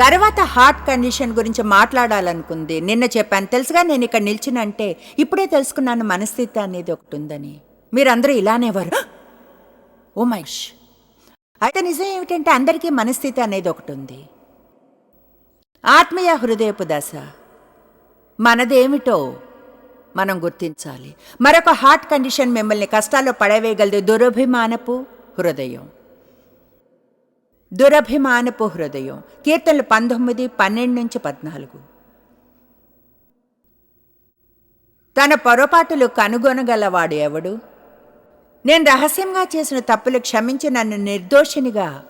తర్వాత heart condition గురించి మాట్లాడాలనుకుంది. నిన్న చెప్పాను. తెలుసుగా నేను ఇక్కడ నిల్చునంటే ఇప్పుడే తెలుసుకున్నాను మనస్థితి అనేది ఒకటి ఉందని మీరందరూ ఇలానేవారు ఓ మహేష్ oh అయితే నిజం ఏమిటంటే అందరికీ మనస్థితి అనేది ఒకటి ఉంది ఆత్మీయ హృదయపు దశ. మనదేమిటో మనం గుర్తించాలి. మరొక హార్ట్ కండిషన్ మిమ్మల్ని కష్టాల్లో పడవేయగలదు. దురభిమానపు హృదయం. దురభిమానపు హృదయం. కీర్తనలు పంతొమ్మిది పన్నెండు నుంచి పద్నాలుగు. తన పొరపాటులు కనుగొనగలవాడు ఎవడు? నేను రహస్యంగా చేసిన తప్పులు క్షమించి నన్ను నిర్దోషినిగా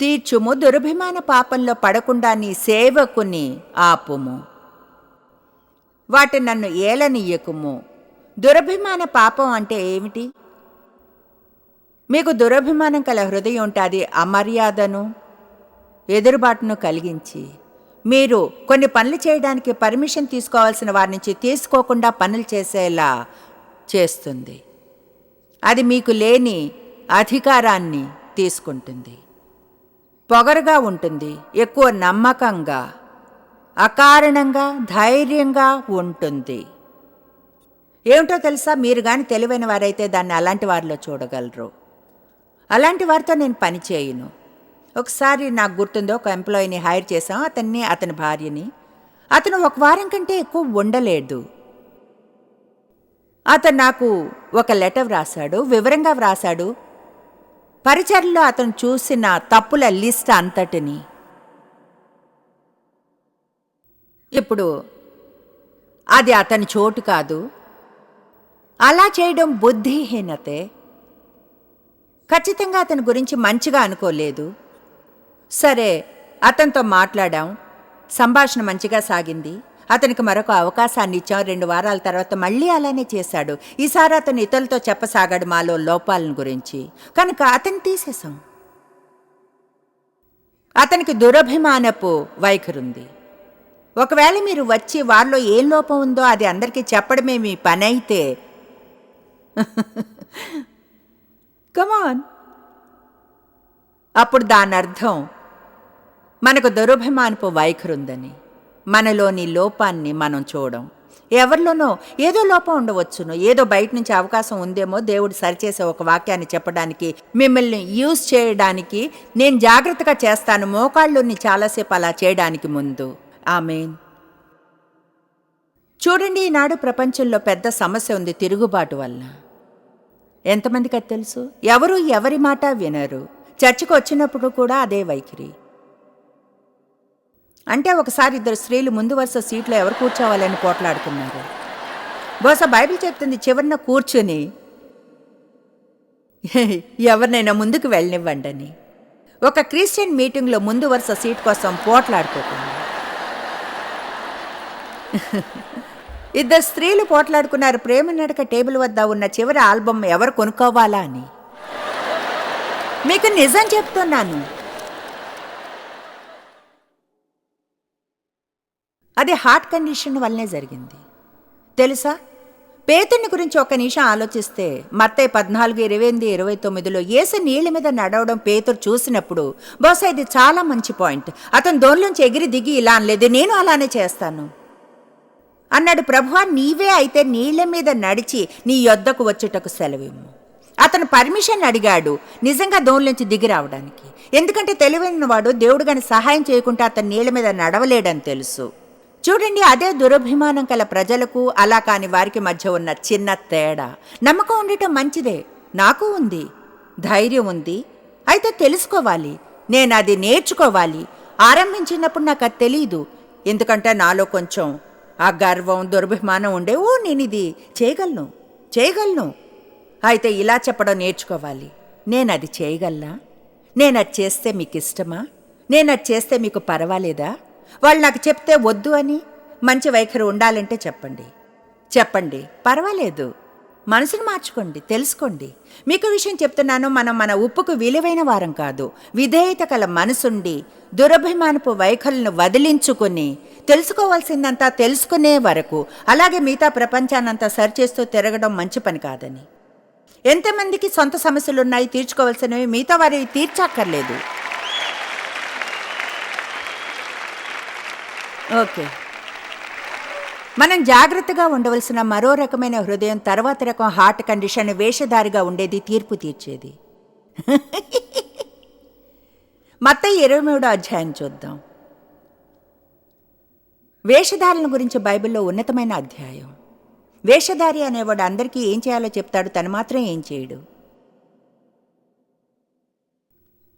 తీర్చుము. దురభిమాన పాపంలో పడకుండా నీ సేవకుని ఆపుము. వాటి నన్ను ఏలనియ్యకుము దురభిమాన పాపం అంటే ఏమిటి? మీకు దురభిమానం కల హృదయం ఉంటుంది అమర్యాదను ఎదురుబాటును కలిగించి మీరు కొన్ని పనులు చేయడానికి పర్మిషన్ తీసుకోవాల్సిన వారి నుంచి తీసుకోకుండా పనులు చేసేలా చేస్తుంది. అది మీకు లేని అధికారాన్ని తీసుకుంటుంది. పొగరుగా ఉంటుంది ఎక్కువ నమ్మకంగా అకారణంగా ధైర్యంగా ఉంటుంది. ఏమిటో తెలుసా? మీరు కానీ తెలివైన వారైతే దాన్ని అలాంటి వారిలో చూడగలరు. అలాంటి వారితో నేను పని చేయను. ఒకసారి నాకు గుర్తుందో ఒక ఎంప్లాయీని హైర్ చేశాం. అతన్ని అతని భార్యని. అతను ఒక వారం కంటే ఎక్కువ ఉండలేడు అతను నాకు ఒక లెటర్ వ్రాశాడు వివరంగా వ్రాశాడు. పరిచర్లో అతను చూసిన తప్పుల లిస్ట్ అంతటిని. ఇప్పుడు అది అతని చోటు కాదు. అలా చేయడం బుద్ధిహీనతే. ఖచ్చితంగా అతని గురించి మంచిగా అనుకోలేదు. సరే అతనితో మాట్లాడాం. సంభాషణ మంచిగా సాగింది. అతనికి మరొక అవకాశాన్ని ఇచ్చాం. రెండు వారాల తర్వాత మళ్ళీ అలానే చేశాడు. ఈసారి అతను ఇతరులతో చెప్పసాగాడు మాలో లోపాలను గురించి. కనుక అతన్ని తీసేశాం. అతనికి దురభిమానపు వైఖరుంది. ఒకవేళ మీరు వచ్చి వారిలో ఏం లోపం ఉందో అది అందరికీ చెప్పడమే మీ పని అయితే కమాన్ అప్పుడు దాని అర్థం మనకు దురభిమానపు వైఖరుందని మనలోని లోపాన్ని మనం చూడం. ఎవరిలోనో ఏదో లోపం ఉండవచ్చును ఏదో బయట నుంచి అవకాశం ఉందేమో దేవుడు సరిచేసే ఒక వాక్యాన్ని చెప్పడానికి మిమ్మల్ని యూజ్ చేయడానికి నేను జాగ్రత్తగా చేస్తాను మోకాళ్ళుని చాలాసేపు అలా చేయడానికి ముందు. ఆమెన్. చూడండి ఈనాడు ప్రపంచంలో పెద్ద సమస్య ఉంది తిరుగుబాటు వల్ల ఎంతమందికి అది తెలుసు? ఎవరు ఎవరి మాట వినరు. చర్చికి వచ్చినప్పుడు కూడా అదే వైఖరి. అంటే ఒకసారి ఇద్దరు స్త్రీలు ముందు వరుస సీట్లో ఎవరు కూర్చోవాలని పోట్లాడుకున్నారు బహుశా బైబిల్ చెప్తుంది చివరిన కూర్చుని ఎవరినైనా ముందుకు వెళ్ళనివ్వండి అని ఒక క్రిస్టియన్ మీటింగ్లో ముందు వరుస సీట్ కోసం పోట్లాడుకోకుండా. ఇద్దరు స్త్రీలు పోట్లాడుకున్నారు. ప్రేమ నడక టేబుల్ వద్ద ఉన్న చివరి ఆల్బమ్ ఎవరు కొనుక్కోవాలా అని. మీకు నిజం చెప్తున్నాను. అది హార్ట్ కండిషన్ వల్లనే జరిగింది. తెలుసా? పేతుని గురించి ఒక నిమిషం ఆలోచిస్తే మత్తయ్య పద్నాలుగు ఇరవై ఎనిమిది ఇరవై తొమ్మిదిలో ఏసు నీళ్ళ మీద నడవడం పేతురు చూసినప్పుడు బహుశా ఇది చాలా మంచి పాయింట్. అతను దోన్లోంచి ఎగిరి దిగి ఇలా అనలేదు నేను అలానే చేస్తాను. అన్నాడు ప్రభువా నీవే అయితే నీళ్ళ మీద నడిచి నీ యొద్దకు వచ్చుటకు సెలవిమ్ము. అతను పర్మిషన్ అడిగాడు నిజంగా దోనిలోంచి దిగి రావడానికి. ఎందుకంటే తెలివైన వాడు దేవుడు గాని సహాయం చేయకుండా అతను నీళ్ళ మీద నడవలేడని తెలుసు. చూడండి అదే దురభిమానం కల ప్రజలకు అలా కాని వారికి మధ్య ఉన్న చిన్న తేడా. నమ్మకం ఉండటం మంచిదే. నాకు ఉంది. ధైర్యం ఉంది. అయితే తెలుసుకోవాలి. నేను అది నేర్చుకోవాలి. ఆరంభించినప్పుడు నాకు అది తెలియదు ఎందుకంటే నాలో కొంచెం ఆ గర్వం దుర్భిమానం ఉండే ఓ నేను ఇది చేయగలను చేయగలను. అయితే ఇలా చెప్పడం నేర్చుకోవాలి. నేను అది చేయగలనా? నేను అది చేస్తే మీకు ఇష్టమా నేను అది చేస్తే మీకు పర్వాలేదా? వాళ్ళు నాకు చెప్తే వద్దు అని మంచి వైఖరి ఉండాలంటే చెప్పండి. చెప్పండి పర్వాలేదు. మనసును మార్చుకోండి తెలుసుకోండి. మీకు విషయం చెప్తున్నాను మనం మన ఉప్పుకు విలువైన వారం కాదు. విధేయత కల మనసుండి దురభిమానపు వైఖరులను వదిలించుకుని తెలుసుకోవాల్సిందంతా తెలుసుకునే వరకు. అలాగే మిగతా ప్రపంచాన్నంతా సరిచేస్తూ తిరగడం మంచి పని కాదని. ఎంతమందికి సొంత సమస్యలు ఉన్నాయి తీర్చుకోవాల్సినవి మిగతా వారి తీర్చక్కర్లేదు. ఓకే. మనం జాగ్రత్తగా ఉండవలసిన మరో రకమైన హృదయం తర్వాత రకం హార్ట్ కండిషన్ వేషధారిగా ఉండేది తీర్పు తీర్చేది. మత్త ఇరవై మూడో అధ్యాయం చూద్దాం. వేషధారణ గురించి బైబిల్లో ఉన్నతమైన అధ్యాయం. వేషధారి అనేవాడు అందరికీ ఏం చేయాలో చెప్తాడు తను మాత్రం ఏం చేయడు.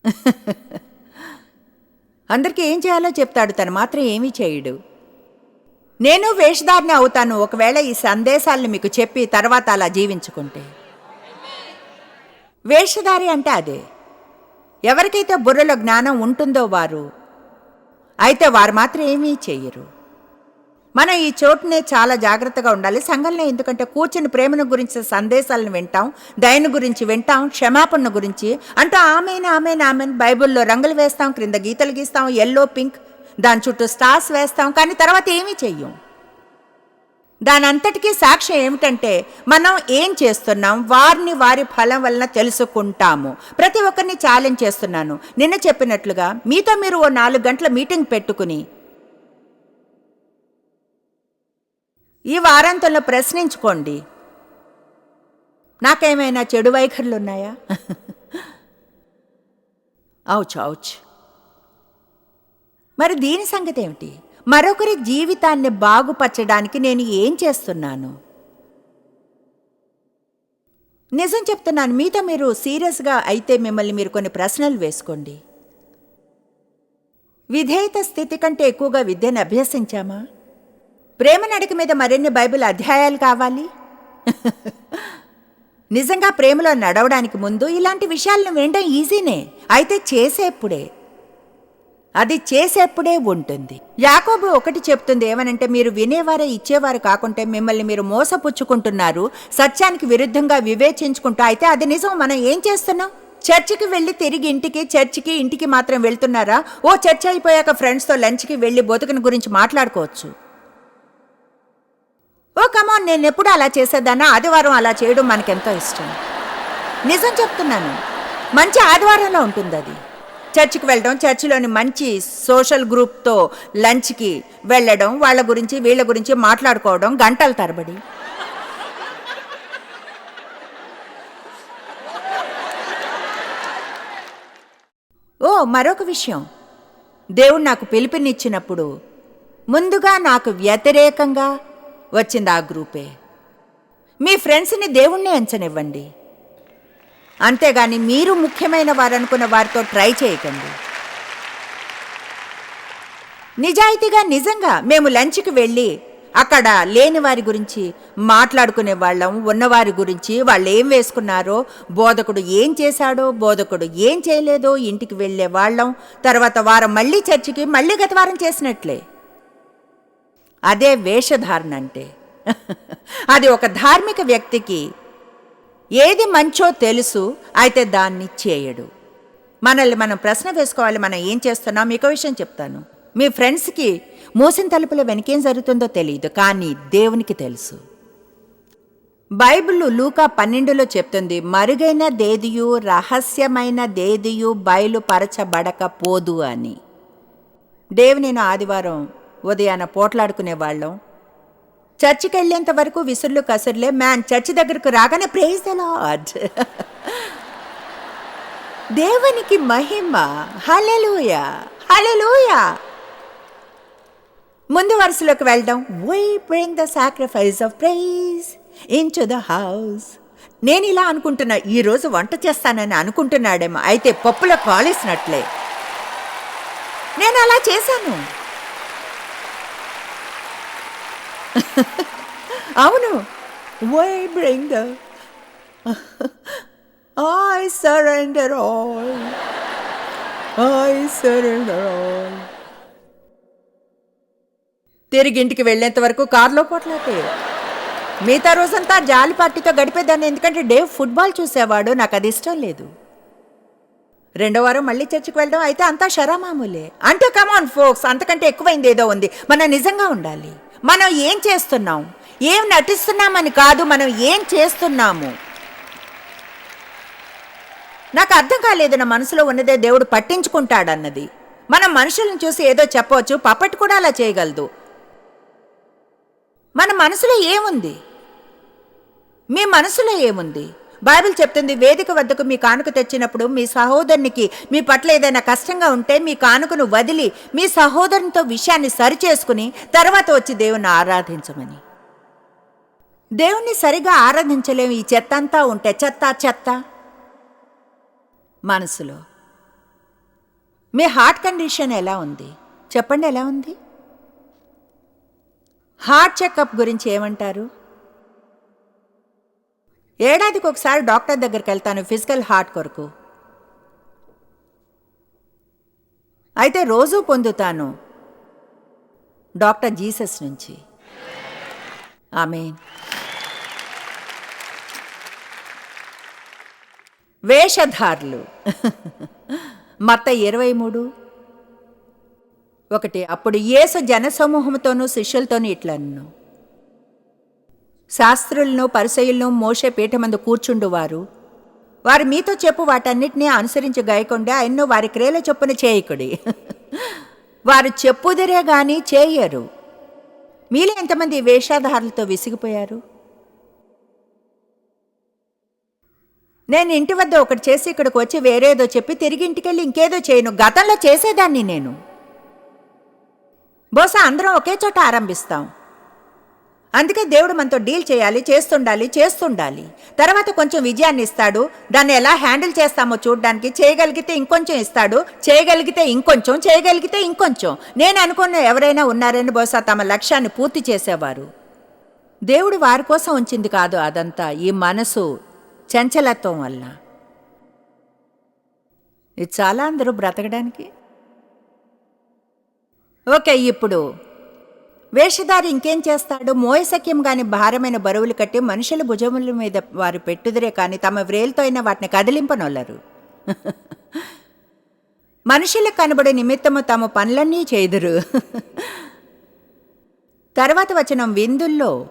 అందరికీ ఏం చేయాలో చెప్తాడు తను మాత్రం ఏమీ చేయడు. నేను వేషధారిని అవుతాను ఒకవేళ ఈ సందేశాలను మీకు చెప్పి తర్వాత అలా జీవించుకుంటే. వేషధారి అంటే అదే. ఎవరికైతే బుర్రలో జ్ఞానం ఉంటుందో వారు అయితే వారు మాత్రం ఏమీ చెయ్యరు మనం ఈ చోటునే చాలా జాగ్రత్తగా ఉండాలి. సంఘంలో ఎందుకంటే కూర్చుని ప్రేమను గురించి సందేశాలను వింటాం దయను గురించి వింటాం క్షమాపణ గురించి అంటూ ఆమెను ఆమెను ఆమెను బైబిల్లో రంగులు వేస్తాం క్రింద గీతలు గీస్తాం ఎల్లో పింక్ దాని చుట్టూ స్టార్స్ వేస్తాం కానీ తర్వాత ఏమీ చెయ్యం. దాని అంతటికీ సాక్ష్యం ఏమిటంటే మనం ఏం చేస్తున్నాం వారిని వారి ఫలం వలన తెలుసుకుంటాము. ప్రతి ఒక్కరిని ఛాలెంజ్ చేస్తున్నాను. నిన్న చెప్పినట్లుగా మీతో మీరు ఓ నాలుగు గంటల మీటింగ్ పెట్టుకుని ఈ వారాంతంలో ప్రశ్నించుకోండి. నాకేమైనా చెడు వైఖరులు ఉన్నాయా అవుచ్ అవుచ్ మరి దీని సంగతి ఏమిటి మరొకరి జీవితాన్ని బాగుపరచడానికి నేను ఏం చేస్తున్నాను? నిజం చెప్తున్నాను మీతో మీరు సీరియస్గా అయితే మిమ్మల్ని మీరు కొన్ని ప్రశ్నలు వేసుకోండి. విధేయత స్థితి కంటే ఎక్కువగా విద్యను అభ్యసించామా? ప్రేమ నడక మీద మరిన్ని బైబిల్ అధ్యాయాలు కావాలి? నిజంగా ప్రేమలో నడవడానికి ముందు ఇలాంటి విషయాలను వినడం ఈజీనే. అయితే చేసేప్పుడే అది చేసేప్పుడే ఉంటుంది. యాకోబు ఒకటి చెప్తుంది ఏమనంటే మీరు వినేవారే ఇచ్చేవారు కాకుంటే మిమ్మల్ని మీరు మోసపుచ్చుకుంటున్నారు సత్యానికి విరుద్ధంగా వివేచించుకుంటూ. అయితే అది నిజం మనం ఏం చేస్తున్నాం? చర్చికి వెళ్ళి తిరిగి ఇంటికి చర్చికి ఇంటికి మాత్రం వెళ్తున్నారా? ఓ చర్చ్ అయిపోయాక ఫ్రెండ్స్తో లంచ్కి వెళ్ళి బతుకుని గురించి మాట్లాడుకోవచ్చు. ఓ కమాన్ నేను ఎప్పుడు అలా చేసేదాన్నా ఆదివారం అలా చేయడం మనకెంతో ఇష్టం. నిజం చెప్తున్నాను. మంచి ఆదివారంలో ఉంటుంది అది. చర్చికి వెళ్ళడం చర్చిలోని మంచి సోషల్ గ్రూప్తో లంచ్కి వెళ్ళడం వాళ్ళ గురించి వీళ్ళ గురించి మాట్లాడుకోవడం గంటల తరబడి. ఓ మరొక విషయం. దేవుడు నాకు పిలుపునిచ్చినప్పుడు ముందుగా నాకు వ్యతిరేకంగా వచ్చింది ఆ గ్రూపే. మీ ఫ్రెండ్స్ని దేవుణ్ణి ఎంచనివ్వండి. అంతేగాని మీరు ముఖ్యమైన వారనుకున్న వారితో ట్రై చేయకండి. నిజాయితీగా నిజంగా మేము లంచ్కి వెళ్ళి అక్కడ లేని వారి గురించి మాట్లాడుకునే వాళ్ళం ఉన్నవారి గురించి వాళ్ళు ఏం వేసుకున్నారో బోధకుడు ఏం చేశాడో బోధకుడు ఏం చేయలేదో ఇంటికి వెళ్ళే వాళ్ళం తర్వాత వారం మళ్ళీ చర్చికి మళ్ళీ గత వారం చేసినట్లే. అదే వేషధారణ అంటే. అది ఒక ధార్మిక వ్యక్తికి ఏది మంచో తెలుసు అయితే దాన్ని చేయడు. మనల్ని మనం ప్రశ్న వేసుకోవాలి మనం ఏం చేస్తున్నాం మీకు విషయం చెప్తాను. మీ ఫ్రెండ్స్కి మూసిన తలుపుల వెనకేం జరుగుతుందో తెలియదు కానీ దేవునికి తెలుసు. బైబిల్ లూకా పన్నెండులో చెప్తుంది మరుగైన దేదియు రహస్యమైన దేదియు బయలుపరచబడకపోదు అని. దేవు నేను ఆదివారం ఉదయాన పోట్లాడుకునే వాళ్ళం. చర్చికి వెళ్ళేంత వరకు విసుర్లు కసుర్లే మ్యాన్ చర్చి దగ్గరకు రాగానే ప్రేజ్ లార్డ్ దేవునికి మహిమ. హలెలూయ హలెలూయ ముందు వరుసలోకి వెళ్ళడం why bring the sacrifice of praise into the house నేను ఇలా అనుకుంటున్నా ఈరోజు వంట చేస్తానని అనుకుంటున్నాడేమో. అయితే పప్పులో కాలేసినట్లే. నేను అలా చేశాను. అవును. Why bring the I surrender all I surrender all తిరిగి ఇంటికి వెళ్ళేంత వరకు కారులో పోట్లాటే మిగతా రోజంతా జాలి పార్టీతో గడిపేదాన్ని ఎందుకంటే డేవ్ ఫుట్బాల్ చూసేవాడు. నాకు అది ఇష్టం లేదు. రెండో వారం మళ్ళీ చర్చికి వెళ్ళడం అయితే అంతా షరామామూలే. అంటే కమాన్ ఫోక్స్ అంతకంటే ఎక్కువైంది ఏదో ఉంది. మనం నిజంగా ఉండాలి. మనం ఏం చేస్తున్నాం? ఏం నటిస్తున్నామని కాదు మనం ఏం చేస్తున్నాము? నాకు అర్థం కాలేదు నా మనసులో ఉన్నదే దేవుడు పట్టించుకుంటాడన్నది. మనం మనుషులను చూసి ఏదో చెప్పవచ్చు పప్పటి కూడా అలా చేయగలదు. మన మనసులో ఏముంది? మీ మనసులో ఏముంది? బైబిల్ చెప్తుంది వేదిక వద్దకు మీ కానుక తెచ్చినప్పుడు మీ సహోదరునికి మీ పట్ల ఏదైనా కష్టంగా ఉంటే మీ కానుకను వదిలి మీ సహోదరునితో విషయాన్ని సరిచేసుకుని తర్వాత వచ్చి దేవుణ్ణి ఆరాధించమని. దేవుణ్ణి సరిగా ఆరాధించలేము ఈ చెత్త అంతా ఉంటే చెత్త చెత్త. మనసులో మీ హార్ట్ కండిషన్ ఎలా ఉంది? చెప్పండి ఎలా ఉంది? హార్ట్ చెకప్ గురించి ఏమంటారు? ఏడాదికి ఒకసారి డాక్టర్ దగ్గరికి వెళ్తాను ఫిజికల్ హార్ట్ కొరకు. అయితే రోజూ పొందుతాను. డాక్టర్ జీసస్ నుంచి. ఆమె వేషధారులు. మత ఇరవై మూడు. ఒకటి అప్పుడు యేసు జనసమూహంతోనూ శిష్యులతోనూ ఇట్లన్ను. శాస్త్రులను పరిసయులను మోసే పీఠమందు కూర్చుండువారు. వారు మీతో చెప్పు వాటన్నిటినీ అనుసరించి గాయకుండా ఆయన్ను వారి క్రియల చొప్పున చేయకుడి. వారు చెప్పుదిరే గాని చేయరు మీలో ఎంతమంది వేషాధారులతో విసిగిపోయారు? నేను ఇంటి వద్ద ఒకటి చేసి ఇక్కడికి వచ్చి వేరేదో చెప్పి తిరిగి ఇంటికెళ్ళి ఇంకేదో చేయను. గతంలో చేసేదాన్ని నేను. బహుశా అందరం ఒకే చోట ఆరంభిస్తాం. అందుకే దేవుడు మనతో డీల్ చేయాలి చేస్తుండాలి చేస్తుండాలి. తర్వాత కొంచెం విజయాన్ని ఇస్తాడు. దాన్ని ఎలా హ్యాండిల్ చేస్తామో చూడడానికి చేయగలిగితే ఇంకొంచెం ఇస్తాడు. చేయగలిగితే ఇంకొంచెం చేయగలిగితే ఇంకొంచెం. నేను అనుకున్న ఎవరైనా ఉన్నారని బహుశా తమ లక్ష్యాన్ని పూర్తి చేసేవారు. దేవుడు వారి కోసం ఉంచింది కాదు అదంతా ఈ మనసు చంచలత్వం వల్ల ఇది చాలా అందరూ బ్రతకడానికి? ఓకే ఇప్పుడు వేషధారి ఇంకేం చేస్తాడు? మోయసఖ్యం గాని భారమైన బరువులు కట్టి మనుషుల భుజముల మీద వారు పెట్టుదురే కానీ తమ వ్రేలుతో అయినా వాటిని కదిలింపనొల్లరు. మనుషులకు కనబడే నిమిత్తము తమ పనులన్నీ చేదురు. తర్వాత వచనం విందుల్లో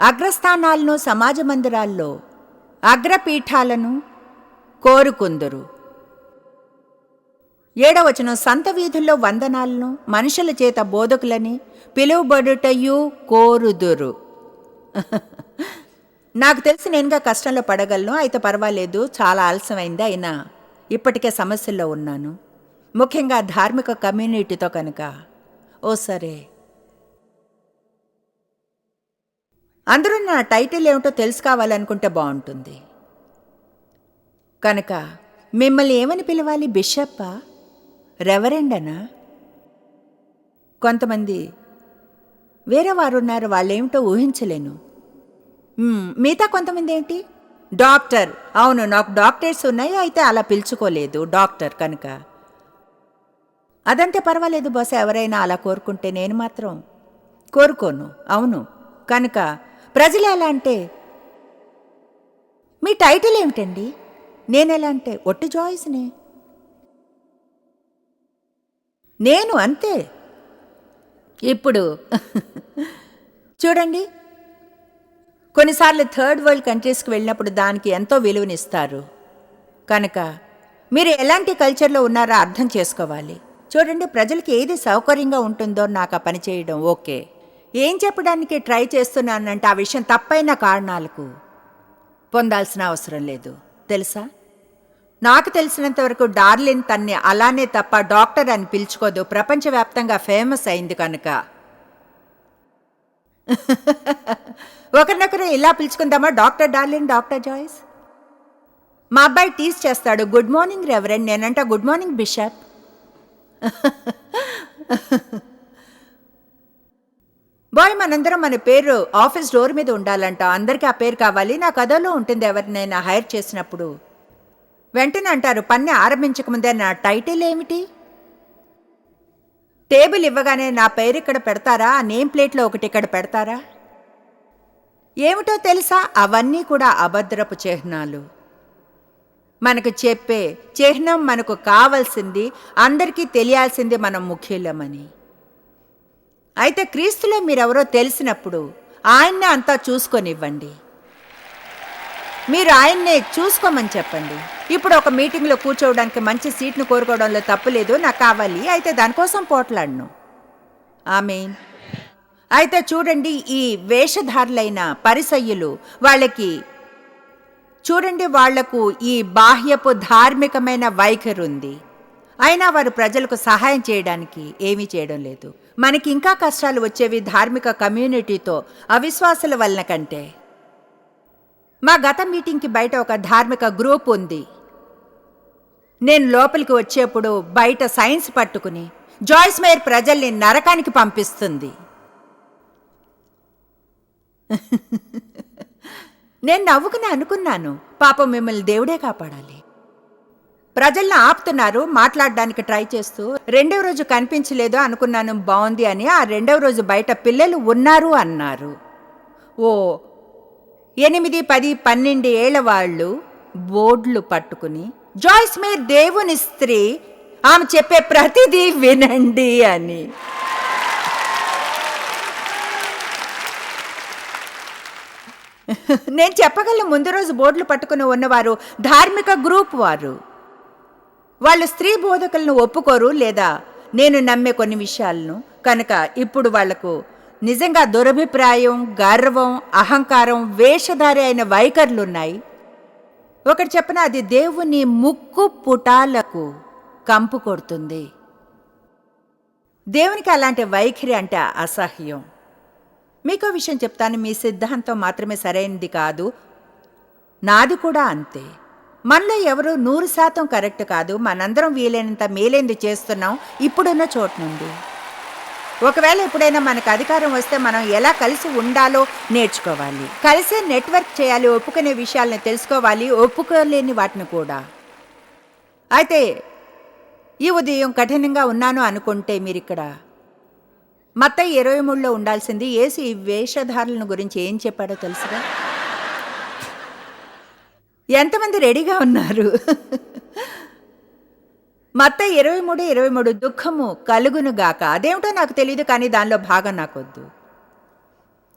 అగ్రస్థానాలను సమాజ మందిరాల్లో అగ్రపీఠాలను కోరుకుందురు. ఏడవచనం సంత వీధుల్లో వందనాలను మనుషుల చేత బోధకులని పిలువబడుటయు కోరుదురు. నాకు తెలిసి నేనుగా కష్టంలో పడగలను అయితే పర్వాలేదు చాలా ఆలస్యమైంది అయినా ఇప్పటికే సమస్యల్లో ఉన్నాను. ముఖ్యంగా ధార్మిక కమ్యూనిటీతో కనుక. ఓ సరే. అందరూ నా టైటిల్ ఏమిటో తెలుసుకోవాలనుకుంటే బాగుంటుంది. కనుక మిమ్మల్ని ఏమని పిలవాలి బిషప్పా? రెవరెండనా? కొంతమంది వేరే వారు ఉన్నారు వాళ్ళేమిటో ఊహించలేను. మిగతా కొంతమంది ఏంటి డాక్టర్ అవును నాకు డాక్టర్స్ ఉన్నాయి అయితే అలా పిలుచుకోలేదు డాక్టర్ కనుక. అదంతే పర్వాలేదు బస్ ఎవరైనా అలా కోరుకుంటే నేను మాత్రం కోరుకోను అవును. కనుక ప్రజలు ఎలా అంటే మీ టైటిల్ ఏమిటండి? నేనెలా అంటే ఒట్టి జాయిస్నే. నేను అంతే. ఇప్పుడు చూడండి. కొన్నిసార్లు థర్డ్ వరల్డ్ కంట్రీస్కి వెళ్ళినప్పుడు దానికి ఎంతో విలువనిస్తారు. కనుక మీరు ఎలాంటి కల్చర్లో ఉన్నారో అర్థం చేసుకోవాలి. చూడండి ప్రజలకి ఏది సౌకర్యంగా ఉంటుందో నాకు ఆ పని చేయడం ఓకే. ఏం చెప్పడానికి ట్రై చేస్తున్నానంటే ఆ విషయం తప్పైన కారణాలకు పొందాల్సిన అవసరం లేదు. తెలుసా? నాకు తెలిసినంత వరకు డార్లిన్ తన్ని అలానే తప్ప డాక్టర్ అని పిలుచుకోదు. ప్రపంచవ్యాప్తంగా ఫేమస్ అయింది కనుక. ఒకరినొకరు ఇలా పిలుచుకుందామా? Doctor Darlene doctor Joyce? మా అబ్బాయి టీస్ చేస్తాడు. Good morning reverend. నేనంట గుడ్ మార్నింగ్ బిషప్. బాయ్ మనందరం మన పేరు ఆఫీస్ డోర్ మీద ఉండాలంట. అందరికీ ఆ పేరు కావాలి. నా కథలో ఉంటుంది ఎవరినైనా హైర్ చేసినప్పుడు. వెంటనే అంటారు పని ఆరంభించకముందే నా టైటిల్ ఏమిటి? టేబుల్ ఇవ్వగానే నా పేరు ఇక్కడ పెడతారా? నేమ్ ప్లేట్లో ఒకటి ఇక్కడ పెడతారా? ఏమిటో తెలుసా? అవన్నీ కూడా అభద్రపు చిహ్నాలు. మనకు చెప్పే చిహ్నం మనకు కావాల్సింది అందరికీ తెలియాల్సింది మనం ముఖ్యులమని. అయితే క్రీస్తులో మీరెవరో తెలిసినప్పుడు ఆయన్నే అంతా చూసుకొనివ్వండి. మీరు ఆయన్నే చూసుకోమని చెప్పండి. ఇప్పుడు ఒక మీటింగ్లో కూర్చోవడానికి మంచి సీట్ను కోరుకోవడంలో తప్పులేదు నాకు కావాలి. అయితే దానికోసం పోట్లాడను. ఆమెన్. అయితే చూడండి ఈ వేషధారులైన పరిసయ్యులు వాళ్ళకి చూడండి వాళ్ళకు ఈ బాహ్యపు ధార్మికమైన వైఖరి ఉంది. అయినా వారు ప్రజలకు సహాయం చేయడానికి ఏమీ చేయడం లేదు. మనకి ఇంకా కష్టాలు వచ్చేవి ధార్మిక కమ్యూనిటీతో అవిశ్వాసుల వలన కంటే. మా గత మీటింగ్కి బయట ఒక ధార్మిక గ్రూప్ ఉంది. నేను లోపలికి వచ్చేప్పుడు బయట సైన్స్ పట్టుకుని జాయిస్ మేయర్ ప్రజల్ని నరకానికి పంపిస్తుంది. నేను నవ్వుకుని అనుకున్నాను పాపం మిమ్మల్ని దేవుడే కాపాడాలి. ప్రజల్ని ఆపుతున్నారు మాట్లాడడానికి ట్రై చేస్తూ రెండవ రోజు కనిపించలేదు అనుకున్నాను బాగుంది అని ఆ రెండవ రోజు బయట పిల్లలు ఉన్నారు అన్నారు. ఓ ఎనిమిది పది పన్నెండు ఏళ్ళ వాళ్ళు బోర్డులు పట్టుకుని జాయిస్ మీ దేవుని స్త్రీ ఆమె చెప్పే ప్రతిదీ వినండి అని. నేను చెప్పగలను ముందు రోజు బోర్డులు పట్టుకుని ఉన్నవారు ధార్మిక గ్రూప్ వారు. వాళ్ళు స్త్రీ బోధకులను ఒప్పుకోరు లేదా నేను నమ్మే కొన్ని విషయాలను. కనుక ఇప్పుడు వాళ్ళకు నిజంగా దురభిప్రాయం గర్వం అహంకారం వేషధారి అయిన వైఖరులున్నాయి. ఒకటి చెప్పిన అది దేవుని ముక్కు పుటాలకు కంపు కొడుతుంది. దేవునికి అలాంటి వైఖరి అంటే అసహ్యం. మీకో విషయం చెప్తాను మీ సిద్ధాంతం మాత్రమే సరైనది కాదు. నాది కూడా అంతే. మనలో ఎవరు నూరు శాతం కరెక్ట్ కాదు. మనందరం వీలైనంత మేలేంది చేస్తున్నాం. ఇప్పుడున్న చోటు నుండి. ఒకవేళ ఎప్పుడైనా మనకు అధికారం వస్తే మనం ఎలా కలిసి ఉండాలో నేర్చుకోవాలి. కలిసే నెట్వర్క్ చేయాలి ఒప్పుకునే విషయాలను తెలుసుకోవాలి ఒప్పుకోలేని వాటిని కూడా. అయితే ఈ ఉదయం కఠినంగా ఉన్నాను అనుకుంటే మీరు ఇక్కడ మత ఇరవై మూడులో ఉండాల్సింది ఏసు ఈ వేషధారులను గురించి ఏం చెప్పాడో తెలుసుగా? ఎంతమంది రెడీగా ఉన్నారు? మత్త ఇరవై మూడు ఇరవై మూడు దుఃఖము కలుగును గాక అదేమిటో నాకు తెలియదు కానీ దానిలో భాగం నాకొద్దు.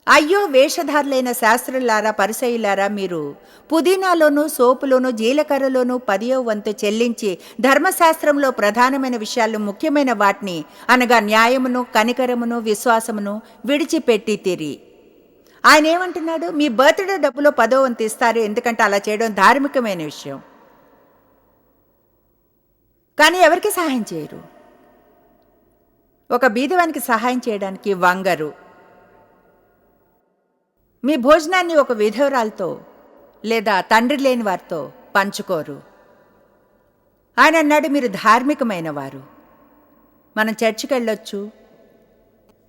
అయ్యో వేషధారులైన శాస్త్రులారా పరిసయులారా మీరు పుదీనాలోనూ సోపులోనూ జీలకర్రలోనూ పదియో వంతు చెల్లించి ధర్మశాస్త్రంలో ప్రధానమైన విషయాలు ముఖ్యమైన వాటిని అనగా న్యాయమును కనికరమును విశ్వాసమును విడిచిపెట్టి తిరి. ఆయన ఏమంటున్నాడు? మీ బర్త్డే డబ్బులో పదో వంతు ఇస్తారు ఎందుకంటే అలా చేయడం ధార్మికమైన విషయం. కానీ ఎవరికి సహాయం చేయరు? ఒక బీదవానికి సహాయం చేయడానికి వంగరు. మీ భోజనాన్ని ఒక విధవరాలతో లేదా తండ్రి లేని వారితో పంచుకోరు. ఆయన అన్నాడు మీరు ధార్మికమైన వారు. మనం చర్చికి వెళ్ళొచ్చు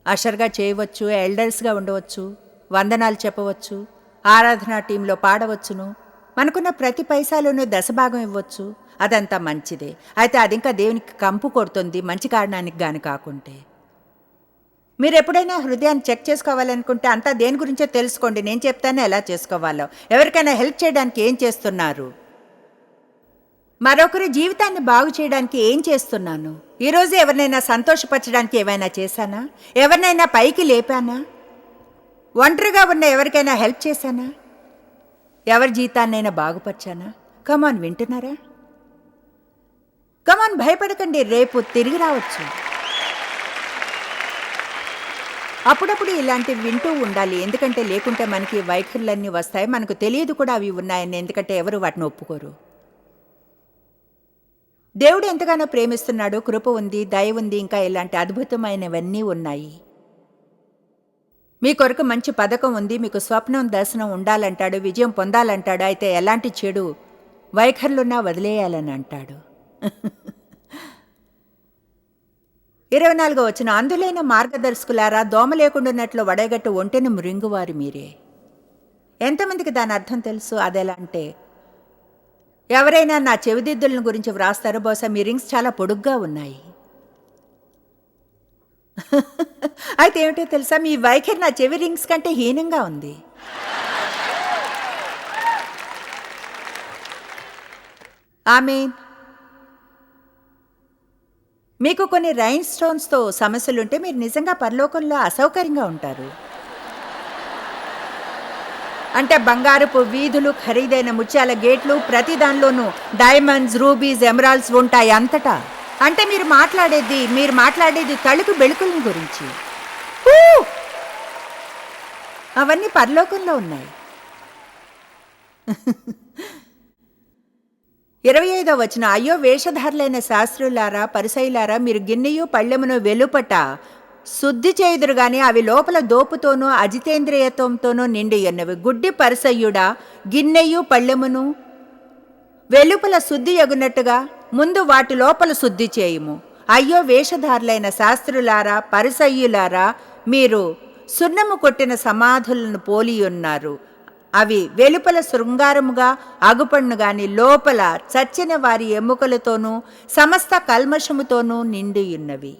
అషర్గా చేయవచ్చు ఎల్డర్స్గా ఉండవచ్చు వందనాలు చెప్పవచ్చు ఆరాధనా టీంలో పాడవచ్చును. మనకున్న ప్రతి పైసాలోనూ దశభాగం ఇవ్వచ్చు. అదంతా మంచిదే. అయితే అది ఇంకా దేవునికి కంపు కొడుతుంది మంచి కారణానికి గాని కాకుంటే. మీరు ఎప్పుడైనా హృదయాన్ని చెక్ చేసుకోవాలనుకుంటే అంతా దేని గురించో తెలుసుకోండి. నేను చెప్తానే ఎలా చేసుకోవాలో. ఎవరికైనా హెల్ప్ చేయడానికి ఏం చేస్తున్నారు? మరొకరి జీవితాన్ని బాగు చేయడానికి ఏం చేస్తున్నాను? ఈరోజు ఎవరినైనా సంతోషపరచడానికి ఏమైనా చేశానా? ఎవరినైనా పైకి లేపానా? ఒంటరిగా ఉన్న ఎవరికైనా హెల్ప్ చేశానా? ఎవరి జీతాన్నైనా బాగుపరిచానా? కమాన్ వింటున్నారా? కమాన్ భయపడకండి రేపు తిరిగి రావచ్చు. అప్పుడప్పుడు ఇలాంటివి వింటూ ఉండాలి. ఎందుకంటే లేకుంటే మనకి వైఖరులన్నీ వస్తాయి. మనకు తెలియదు కూడా అవి ఉన్నాయని. ఎందుకంటే ఎవరు వాటిని ఒప్పుకోరు. దేవుడు ఎంతగానో ప్రేమిస్తున్నాడు. కృప ఉంది దయ ఉంది ఇంకా ఇలాంటి అద్భుతమైనవన్నీ ఉన్నాయి. మీ కొరకు మంచి పథకం ఉంది. మీకు స్వప్నం దర్శనం ఉండాలంటాడు విజయం పొందాలంటాడు. అయితే ఎలాంటి చెడు వైఖరులున్నా వదిలేయాలని అంటాడు. ఇరవై నాలుగో వచ్చిన అందులైన మార్గదర్శకులారా దోమ లేకుండాన్నట్లు వడగట్టు ఒంటెను మృంగువారు మీరే. ఎంతమందికి దాని అర్థం తెలుసు? అదెలా అంటే ఎవరైనా నా చెవిదిద్దులను గురించి వ్రాస్తారో బహుశా మీ రింగ్స్ చాలా పొడుగ్గా ఉన్నాయి. అయితే ఏమిటో తెలుసా? మీ వైఖరి నా చెవి రింగ్స్ కంటే హీనంగా ఉంది. ఆమె మీకు కొన్ని రైన్ స్టోన్స్తో సమస్యలుంటే మీరు నిజంగా పరలోకంలో అసౌకర్యంగా ఉంటారు. అంటే బంగారపు వీధులు ఖరీదైన ముత్యాల గేట్లు ప్రతి దానిలోనూ డైమండ్స్ రూబీస్ ఎమరాల్డ్స్ ఉంటాయి అంతటా. అంటే మీరు మాట్లాడేది మీరు మాట్లాడేది తలుపు బెళుకుల గురించి. అవన్నీ పరలోకంలో ఉన్నాయి. ఇరవై ఐదో వచ్చిన అయ్యో వేషధారులైన శాస్త్రులారా పరిసైలారా మీరు గిన్నెయు పళ్ళెమును వెలుపట శుద్ధి చేయుదురు గాని అవి లోపల దోపుతోనూ అజితేంద్రియత్వంతోనూ నిండి ఉన్నవి గుడ్డి పరిసయ్యుడా గిన్నెయు పళ్ళెమును వెలుపల శుద్ధి ఎగునట్టుగా ముందు వాటి లోపల శుద్ధి చేయుము. అయ్యో వేషధారులైన శాస్త్రులారా పరిసయ్యులారా మీరు సున్నము కొట్టిన సమాధులను పోలియున్నారు. అవి వెలుపల శృంగారముగా అగుపన్ను గాని లోపల చచ్చిన వారి ఎముకలతోనూ సమస్త కల్మషముతోనూ నిండి ఉన్నవి.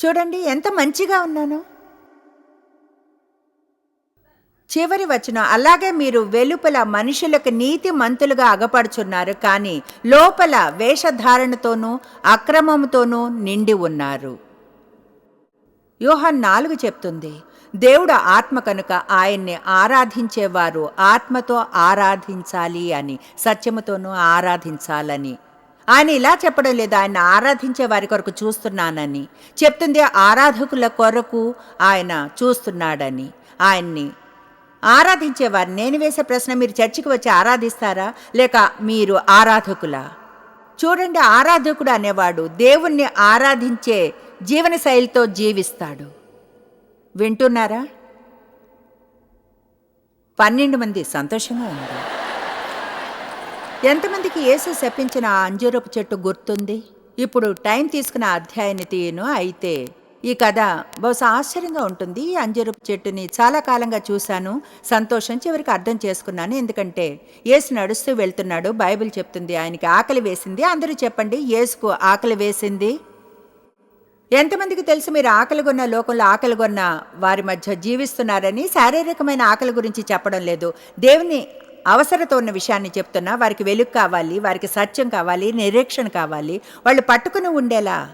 చూడండి ఎంత మంచిగా ఉన్నాను. చివరి వచ్చిన అలాగే మీరు వెలుపల మనుషులకు నీతి మంతులుగా అగపడుచున్నారు కానీ లోపల వేషధారణతోనూ అక్రమముతోనూ నిండి ఉన్నారు. యోహన్ నాలుగు చెప్తుంది దేవుడు ఆత్మ కనుక ఆయన్ని ఆరాధించేవారు ఆత్మతో ఆరాధించాలి అని సత్యముతోనూ ఆరాధించాలని. ఆయన ఇలా చెప్పడం లేదు ఆయన ఆరాధించే వారి కొరకు చూస్తున్నానని. చెప్తుంది ఆరాధకుల కొరకు ఆయన చూస్తున్నాడని. ఆయన్ని ఆరాధించేవారు నేను వేసే ప్రశ్న మీరు చర్చికి వచ్చి ఆరాధిస్తారా? లేక మీరు ఆరాధకులా? చూడండి ఆరాధకుడు అనేవాడు దేవుణ్ణి ఆరాధించే జీవన శైలితో జీవిస్తాడు. వింటున్నారా? పన్నెండు మంది సంతోషంగా ఉన్నారు. ఎంతమందికి ఏసు శపించిన ఆ అంజూరపు చెట్టు గుర్తుంది? ఇప్పుడు టైం తీసుకున్న అధ్యాయాన్ని తీయను అయితే ఈ కథ బహుశా ఆశ్చర్యంగా ఉంటుంది. ఈ అంజూరపు చెట్టుని చాలా కాలంగా చూశాను. సంతోషం చివరికి అర్థం చేసుకున్నాను. ఎందుకంటే ఏసు నడుస్తూ వెళ్తున్నాడు. బైబిల్ చెప్తుంది ఆయనకి ఆకలి వేసింది. అందరూ చెప్పండి ఏసుకు ఆకలి వేసింది? ఎంతమందికి తెలుసు మీరు ఆకలిగొన్న లోకంలో ఆకలిగొన్న వారి మధ్య జీవిస్తున్నారని? శారీరకమైన ఆకలి గురించి చెప్పడం లేదు. దేవుని అవసరత ఉన్న విషయాన్ని చెప్తున్నా. వారికి వెలుగు కావాలి వారికి సత్యం కావాలి నిరీక్షణ కావాలి. వాళ్ళు పట్టుకుని ఉండేలా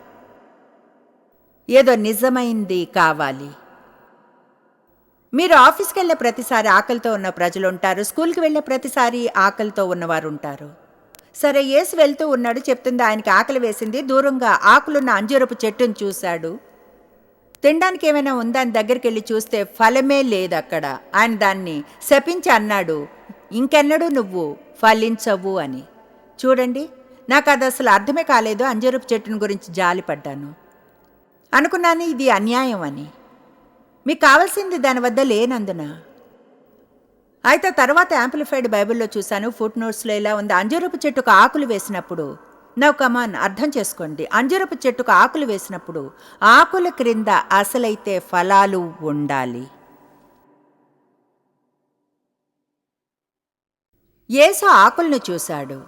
ఏదో నిజమైంది కావాలి. మీరు ఆఫీస్కి వెళ్ళే ప్రతిసారి ఆకలితో ఉన్న ప్రజలు ఉంటారు. స్కూల్కి వెళ్ళే ప్రతిసారి ఆకలితో ఉన్నవారు ఉంటారు. సరే యేసు వెళ్తూ ఉన్నాడు చెప్తుంది ఆయనకి ఆకలి వేసింది దూరంగా ఆకులున్న అంజూరపు చెట్టును చూశాడు. తినడానికి ఏమైనా ఉందా? అని దగ్గరికి వెళ్ళి చూస్తే ఫలమే లేదు అక్కడ. ఆయన దాన్ని శపించి అన్నాడు ఇంకెన్నడూ నువ్వు ఫలించవు అని. చూడండి నాకు అది అసలు అర్థమే కాలేదు అంజూరపు చెట్టుని గురించి జాలిపడ్డాను అనుకున్నాను ఇది అన్యాయం అని. మీకు కావాల్సింది దాని వద్ద లేనందున. అయితే తర్వాత యాంప్లిఫైడ్ బైబిల్లో చూశాను ఫుట్ నోట్స్లో ఇలా ఉంది. అంజరపు చెట్టుకు ఆకులు వేసినప్పుడు నవ్ కమాన్ అర్థం చేసుకోండి. అంజరపు చెట్టుకు ఆకులు వేసినప్పుడు ఆకుల క్రింద అసలైతే ఫలాలు ఉండాలి. ఏసు ఆకులను చూశాడు.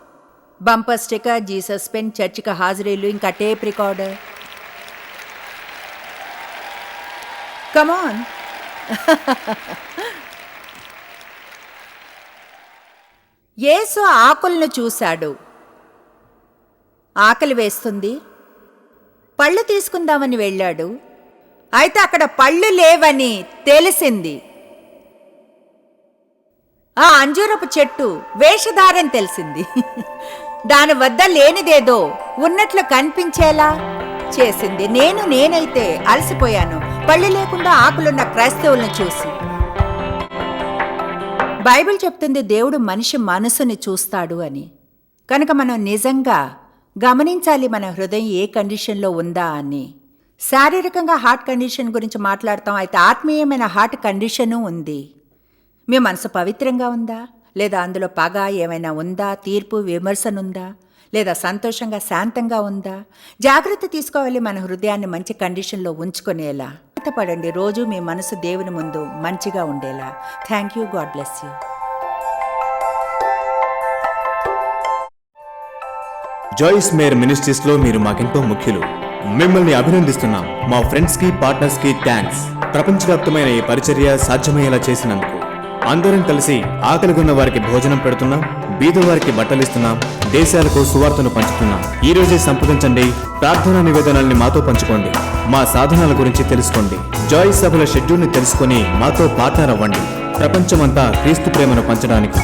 బంపర్ స్టికర్ జీసస్ పెన్ చర్చికి హాజరీలు ఇంకా టేప్ రికార్డర్. కమాన్ యేసు ఆకులను చూశాడు. ఆకలి వేస్తుంది. పళ్ళు తీసుకుందామని వెళ్ళాడు. అయితే అక్కడ పళ్ళు లేవని తెలిసింది. ఆ అంజూరపు చెట్టు వేషధారని తెలిసింది. దాని వద్ద లేనిదేదో ఉన్నట్లు కనిపించేలా చేసింది. నేను నేనైతే అలసిపోయాను. పళ్ళు లేకుండా ఆకులున్న క్రైస్తవులను చూసి. బైబిల్ చెప్తుంది దేవుడు మనిషి మనసుని చూస్తాడు అని. కనుక మనం నిజంగా గమనించాలి మన హృదయం ఏ కండిషన్లో ఉందా అని. శారీరకంగా హార్ట్ కండిషన్ గురించి మాట్లాడతాం అయితే ఆత్మీయమైన హార్ట్ కండిషను ఉంది. మీ మనసు పవిత్రంగా ఉందా? లేదా అందులో పగ ఏమైనా ఉందా? తీర్పు విమర్శనుందా లేదా సంతోషంగా శాంతంగా ఉందా? జాగ్రత్త తీసుకోవాలి మన హృదయాన్ని మంచి కండిషన్లో ఉంచుకునేలా. పడండి రోజు మీ మనసు దేవుని ముందు మంచిగా ఉండేలా. Thank you God bless you Joyce Meyer మినిస్ట్రీస్లో మీరు మాకెంతో ముఖ్యులు. మిమ్మల్ని అభినందిస్తున్నాం. మా ఫ్రెండ్స్కి పార్ట్నర్స్కి థ్యాంక్స్ ప్రపంచవ్యాప్తమైన ఈ పరిచర్య సాధ్యమయ్యేలా చేసినందుకు. అందరం కలిసి ఆకలిగొన్న వారికి భోజనం పెడుతున్నాం బీదవారికి బట్టలిస్తున్నాం దేశాలకు సువార్తను పంచుతున్నాం. ఈ రోజే సంప్రదించండి ప్రార్థనా నివేదనల్ని మాతో పంచుకోండి మా సాధనాల గురించి తెలుసుకోండి జాయిస్ సభల షెడ్యూల్ని తెలుసుకొని మాతో పార్ట్నర్ అవ్వండి ప్రపంచమంతా క్రీస్తు ప్రేమను పంచడానికి